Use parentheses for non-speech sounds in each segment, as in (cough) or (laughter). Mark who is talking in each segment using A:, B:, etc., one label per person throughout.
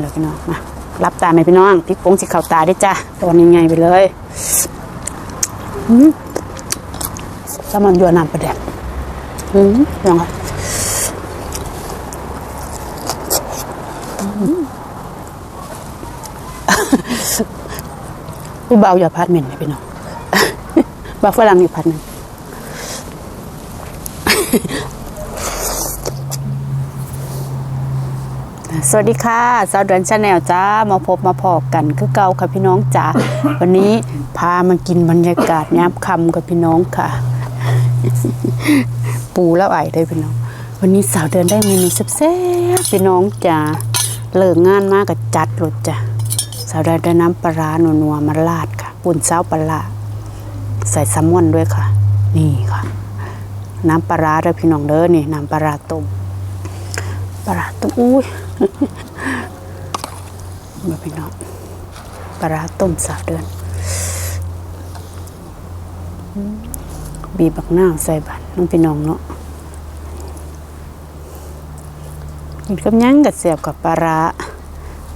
A: เลยพี่น้องมารับตาไหมพี่น้องพริกผงสิข่าตาได้จ้ะตอนใหญ่ๆไปเลยอืมสมันยัวน้ำประเด็ดอืมยังไงผู้เบาอย่าพัดเหม็นเลยพี่น้องบาฝรั่งอยู่พัดหนึ่ง สวัสดีค่ะสาวเดือนชาแนลจ้ามาพบมาพอกันคือเก่าค่ะพี่น้องจ๋าวันนี้พามากินบรรยากาศยามค่ำกับพี่น้องค่ะ ปูแล้วไอ้ได้พี่น้อง วันนี้สาวเดือนได้เมนูแซ่บๆพี่น้องจ๋าเลิกงานมากกับจัดรถจ้ะสาวเดือนได้น้ำปลาร้านัวๆมาราดค่ะปุ่นเซ้าปลาร้าใส่แซลมอนด้วยค่ะ นี่ค่ะ น้ำปลาร้าเด้อพี่น้องเด้อนี่น้ำปลาร้าต้ม ปลาร้าต้มอุ้ยมาพี่น้องปลาร้าต้มสาเดือน บีบักหน้าใส่บันน้องพี่น้องเนาะกินกับยังกับเสียบกับปลาร้า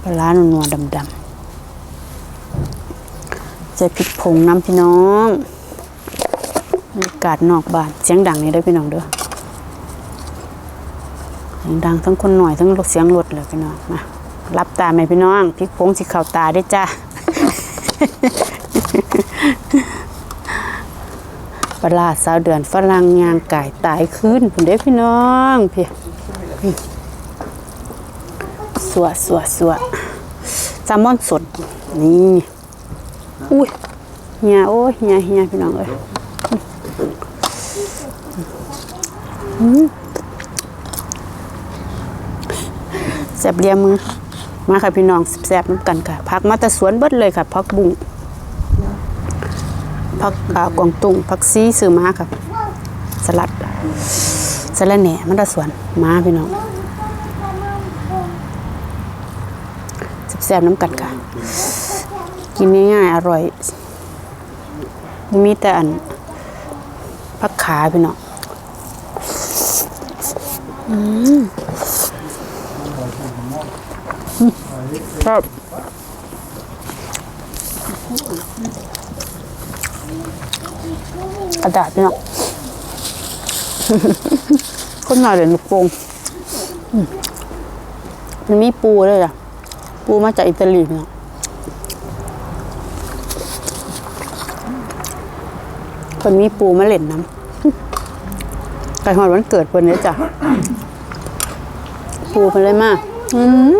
A: ปลาร้านัวๆดำๆใส่พริกผงน้ำพี่น้องบรรยากาศนอกบ้านเสียงดังนี่ได้พี่น้องเด้อเสีย ดังทั้งคนหน่อยทั้งรถเสียงรถเลยพี่น้องมารับตาไหมพี่น้องพริกผงสิเข่าตาได้จ้าปลาสาวเดือนฝรั่งยางไก่ตายขึ้นคุณเด้พี่น้องพี่สวสวสวแซลมอนสดนี่อุ้ยเฮียโอ้ยเฮียเฮียพี่น้องเอ้ย แซบเลียมือ มาค่ะพี่น้องแซบน้ำกันค่ะพักมาแต่สวนเบิดเลยค่ะพักบุ้งพักอ่ากวางตุ้งพักซีซื้อมาค่ะ สลัดสลัดแหน่มาแต่สวนมาพี่น้องแซบน้ำกันค่ะ กินง่ายๆอร่อย มีแต่อันพักขาพี่น้อง ครับกระดาษเนี่ยคนหน่อยเดี๋ยวลูกโปงมันมีปูเลยอะ ปูมาจากอิตาลีเนี่ยคนมีปูมาเล่นน้ำไก่หอดวันเกิดเพิ่นเนี่ยจ้ะ ปูมันเลยมากอืม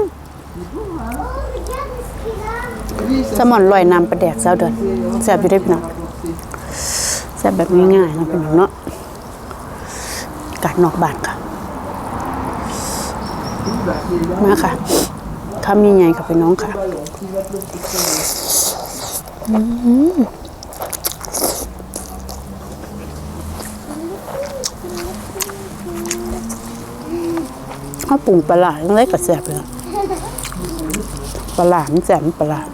A: สมอนลอยน้ำประแดกเศร้าเดือนแซ่บอยู่ได้พี่น้องแซ่บแบบง่ายๆนะพี่น้องเนาะกาดนอกบานค่ะ มาค่ะคำยังไงกับพี่น้องค่ะ อืม ข้าวปรุงปลาหลาดเล็กกับแซ่บเลยปลาหลาดมันแซ่บมันปลาหลาด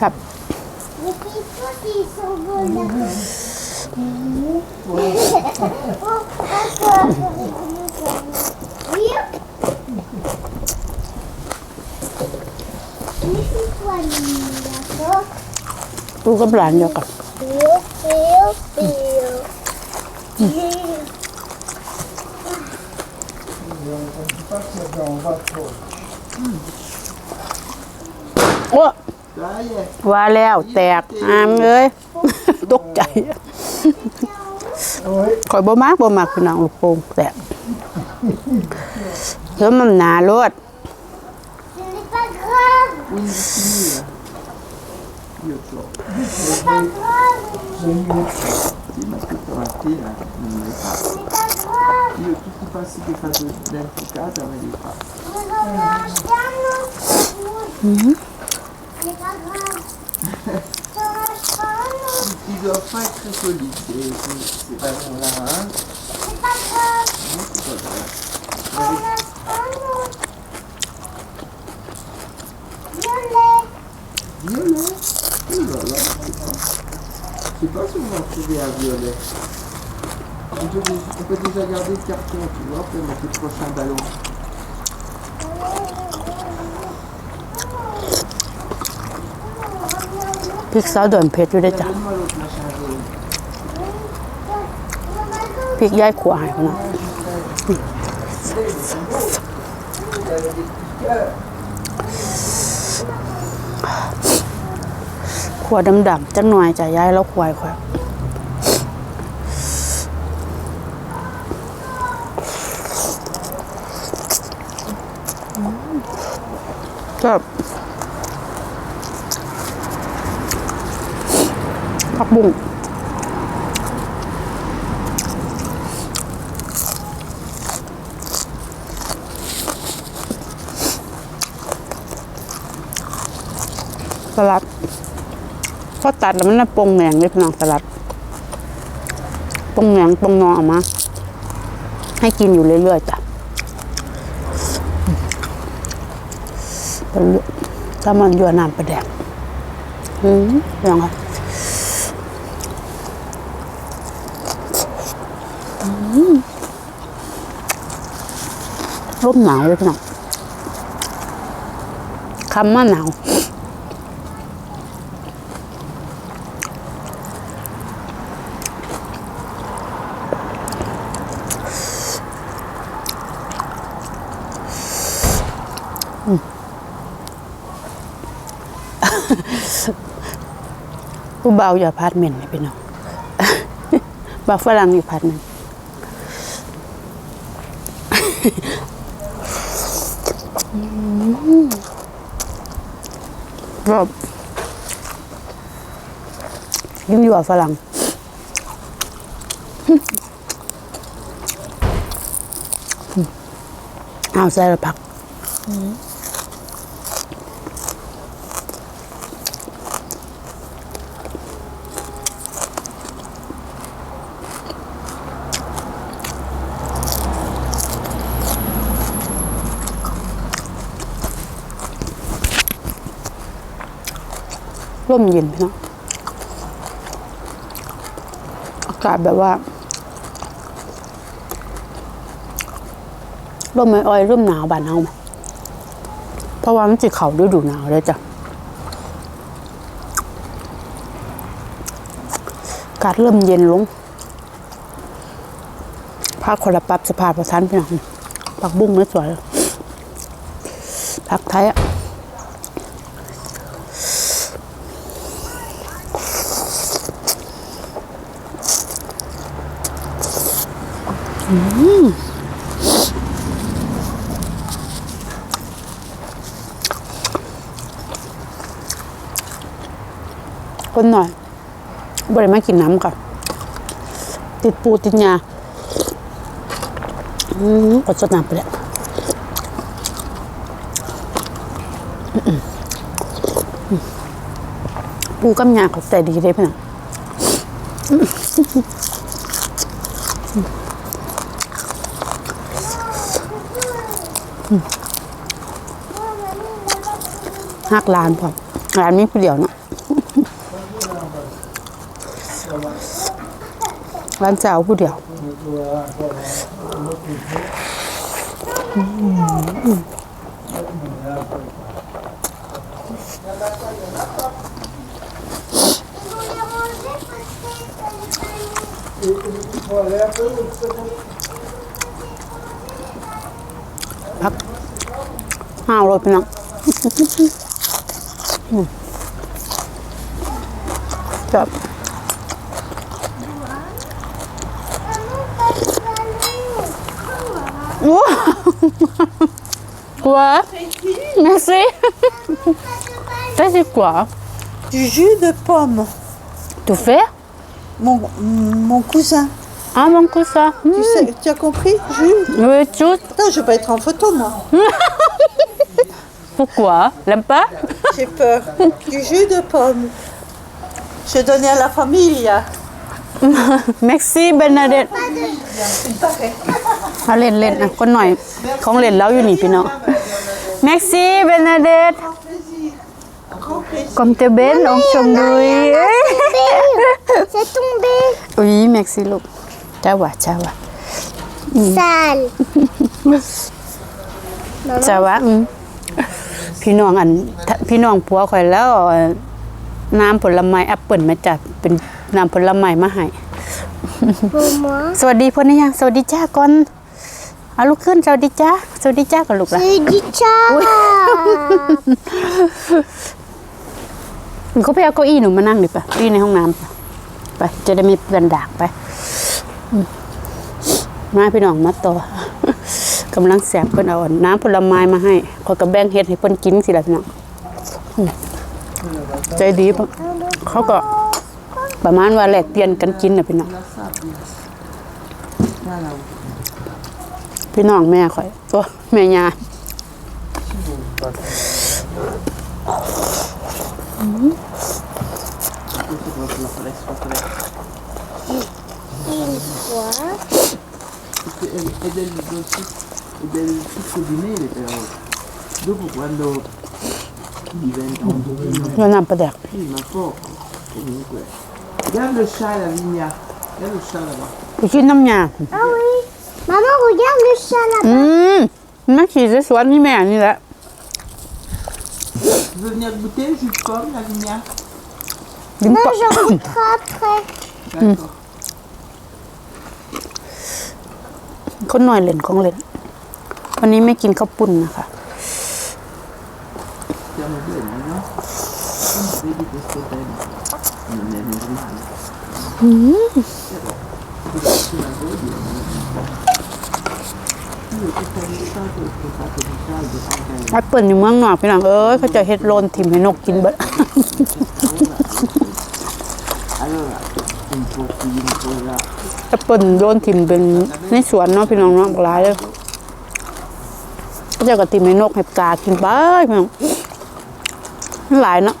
A: ครับ
B: Les petits qui sont volants. Oui. Mais c'est toi, d'accord
A: ลูกกับหลานเดียวกัน
B: Pio, pio, pio.
A: โอ้ว่าแล้วแตกอามเลยตกใจคอยบ่มากบ่มากพี่น้องลูกโป่งแตกแล้วมันหนาโลด
B: augmenter la, les Mm-hmm.
C: Ils doivent pas être très solides, ces ballons-là. Hein.
B: C'est pas grave. Hein. Avec Violet
C: Oh là là, je ne sais pas si vous m'en trouvez à Violet. On peut, dé- on peut déjà garder le carton, tu vois, pour mettre le prochain ballon.
A: พริกซาวเดือนเผ็ดอยู่ได้อจ้ะ
C: Donne-moi l'autre machin jaune.
A: พริกย้ายขวายพนะขวดดำๆจังหน่อยจะย้ายแล้วควายควาย ก็ผักบุ้งสลัดพอตัดแล้วมันน่ะปงแหนงเลยพี่น้องสลัดปงแหนงปรุงนอออกมา ให้กินอยู่เรื่อยๆจ้ะเป็นเรื่อง ถ้ามันยั่วน้ำประแดกอืมยังไงร่มหนาวเลยพี่น้องคำว่าหนาว ผู้เบาอยู่อพาร์ตเมนต์นี่พี่น้องบาฝรั่งอยู่พาร์ตเมนต์รอบยิ่งอยู่กับฝรั่งเอาใส่ละผัก ร่มเย็นพี่เนาะอากาศแบบว่าร่มไม่อ้อยร่มหนาวบานเฮาไหมเพราะว่ามันจะเข่าฤดูหนาวเลยจ้ะอากาศเริ่มเย็นลงภาคคนละปับสภาพประทานพี่น้องผักบุ้งไม่สวยเลยผักไทยอะ คนหน่อยบริมากินน้ำก่อนติดปูติดยาอืมกดสดน้ำไปแล้วปูกับยาเขาใส่ดีเลยพี่น้อง หักร้านพอร้านนี้ผู้เดียวเนาะร้านเจ้าผู้เดียวพั กห้าวรถพี่น้องอืมจับ Wow. Quoi Merci. Ça, c'est quoi
B: Du jus de pomme.
A: Tu fais
B: Mon, mon cousin.
A: Ah, mon cousin.
B: Tu, sais, tu as compris Jus
A: Oui, tout.
B: Attends, je vais pas être en photo, moi. (laughs)
A: Pourquoi L'aime pas (laughs)
B: J'ai peur. Du jus de pomme. Je donnais à la famille. (laughs)
A: Merci Bernadette เอาเล่นเล่นอ่ะคนหน่อย ของเล่นแล้วอยู่นี่พี่น้อง Merci Bernadette Comme t'es belle, on chante
D: C'est tombé.
A: Oui, merci ลู กจ้าว่าจ้าว่า
D: Sale.
A: จ้าว่าอืมพี่น้องอันพี่น้องผัวข่อยแล้วเอาน้ำผลไม้แอปเปิลมาจัดเป็นน้ำผลไม้มาให้
D: Pour moi.
A: สวัสดีพ่อนี่ยังสวัสดีจ้าก่อนเอาลุกขึ้นสวัสดีจ้าสวัสดีจ้าก่อนลูกละ
D: C'est du chat.
A: เขาไปเอาเก้าอี้หนูมานั่งดิปะเก้าอี้ในห้องน้ำปะไปจะได้ไม่เปื้อนดากไปอื มมาพี่น้องมาต่อกำลังแสบเพิ่นเอาน้ำผลไม้มาให้ขอกับแบงเฮ็ดให้เพิ่นกินสิล่ะพี่น้องใจดีปะเขาก็ประมาณว่าแลกเปลี่ยนกันกินน่ะพี่น้องพี่น้องแม่ข่อยโอ้แม่ยา
D: Une fois.
C: Perché è, è del, dolci- è del succo di mele però. Dopo quando diventa un pochino
A: แล้วน้ำปลาแดก
C: prima poco. Comunque. Regarde le chat la vigna. Regarde le chat là-bas.
A: ไปกินน้ำยา
D: Ah oui. Maman, regarde le chat là.
A: อืมมาขี่สวนนี่แม่นี่แหละ
C: Tu veux venir goûter le jus de pomme, la vigna
A: ลิ้น
D: Non,
A: ปะ
D: je goûterai après.
C: D'accord.
A: คนหน่อยเล่นของเล่น วันนี้ไม่กินข้าวปุ่นนะคะ
C: อืม
A: แอปเปิลอยู่เมืองนอกพี่นังเอ้ยเขาจะเฮ็ดโลนถิ่มให้นกกินเบิด แอปเปิลโลนทิ่มเป็นในสวนเนาะพี่น้องเนาะหลายเลยเขาจะกระติมให้นกให้ปลากินไปพี่น้องนหลายเนาะ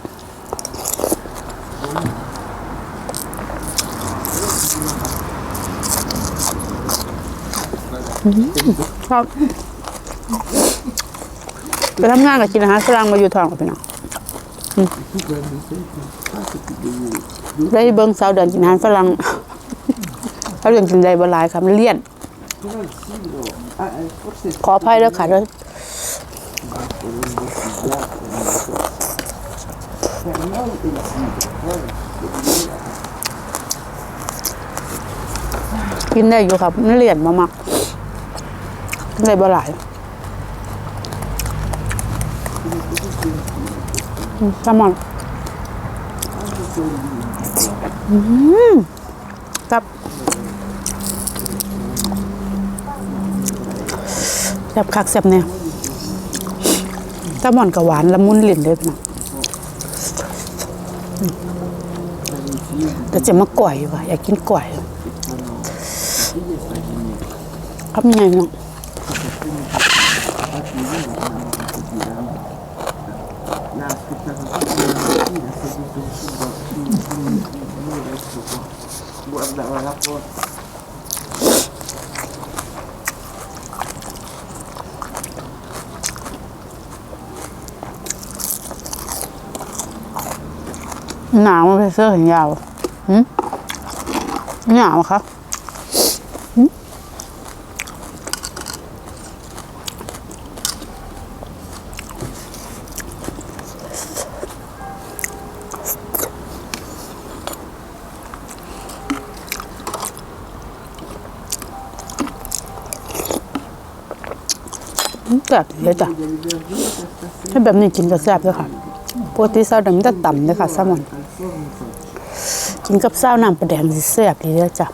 A: ครับไปทำงานกับกินอาหารฝรั่งมาอยู่ทองกับพี่น้องได้เบิ้งสาวเดือนกินอาหารฝรั่ง สาเดือนกินได้บหลายค่ะมันเลี่ยน ขออภัยด้วยค่ะด้วยกินได้อยู่ครับมันเลี่ยนมามากกินได้บหลายแซลมอนอืมครับ ซ่บคักแซ่บเนี่ยแซลมอนกับหวานละมุนลิ้นเลยพี่น้องอืมแต่จะมาก่อยว่ะอยากกินก่อยครับยังไงเนาะ
C: l'ha aspettato tutta la mattina seduto sul banchino adesso qua guardava la porta
A: หนาวมันเป็นเสื้อแขนยาวหืมหนาวอะครับหืมแซ่บเลยจ้ะให้แบบนี้กินก็แซ่บเลยค่ะปกติซาวดำมันจะต่ำเลยค่ะแซลมอน กินกับข้าวน้ำปลาแดงสิแซ่บดีแล้วจ้ะ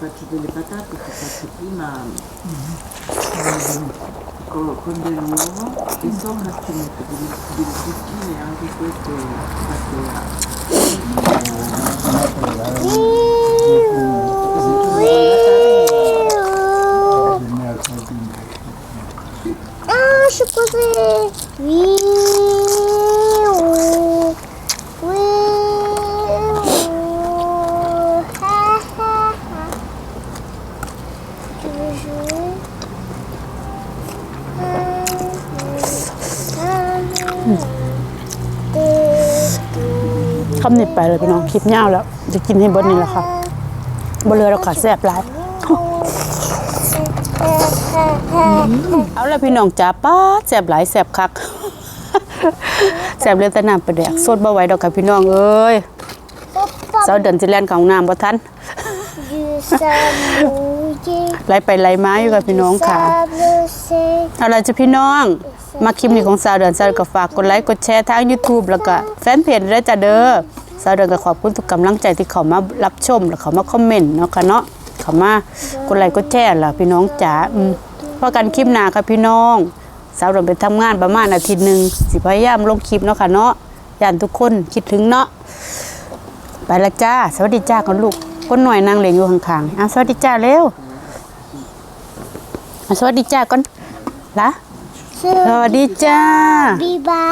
D: Ah, ah,
A: คำนี้ไปเลยพี่น้องคลิปยาวแล้ว จะกินให้บดนี่แหละค่ะบ่เหลือแล้วค่ะแซ่บหลายเอาละพี่น้องจ๋าป้าดแสบหลายแสบคักแสบเลยแต่น้ำประแดกสดบ่ไหวดอกค่ะพี่น้องเอ้ยเสาเดินสิแล่นของน้ำบ่ทันไหลไปไหลมาอยู่กับพี่น้องค่ะเอาละจ้ะพี่น้อง มาคลิปนี้ของสาวเดือนสาวเดือนก็ฝากกดไลค์กดแชร์ทาง YouTube แล้วก็แฟนเพจด้วยจ้ะเด้อสาวเดือนก็ขอบคุณทุกกำลังใจที่เขามารับชมแล้วเขามาคอมเมนต์เนาะค่ะเนาะเขามากดไลค์กดแชร์ล่ะพี่น้องจ๋าอืมพอกันคลิปหน้าค่ะพี่น้องสาวเดือนไปทำงานประมาณอาทิตย์หนึ่งสิพยายามลงคลิปเนาะค่ะเนาะย่านทุกคนคิดถึงเนาะไปละจ้าสวัสดีจ้ากันลูกคนหน่อยนางเลงอยู่ข้างๆอะสวัสดีจ้าเร็วสวัสดีจ้าก่อนละ สวัสดีจ้า
D: บีบา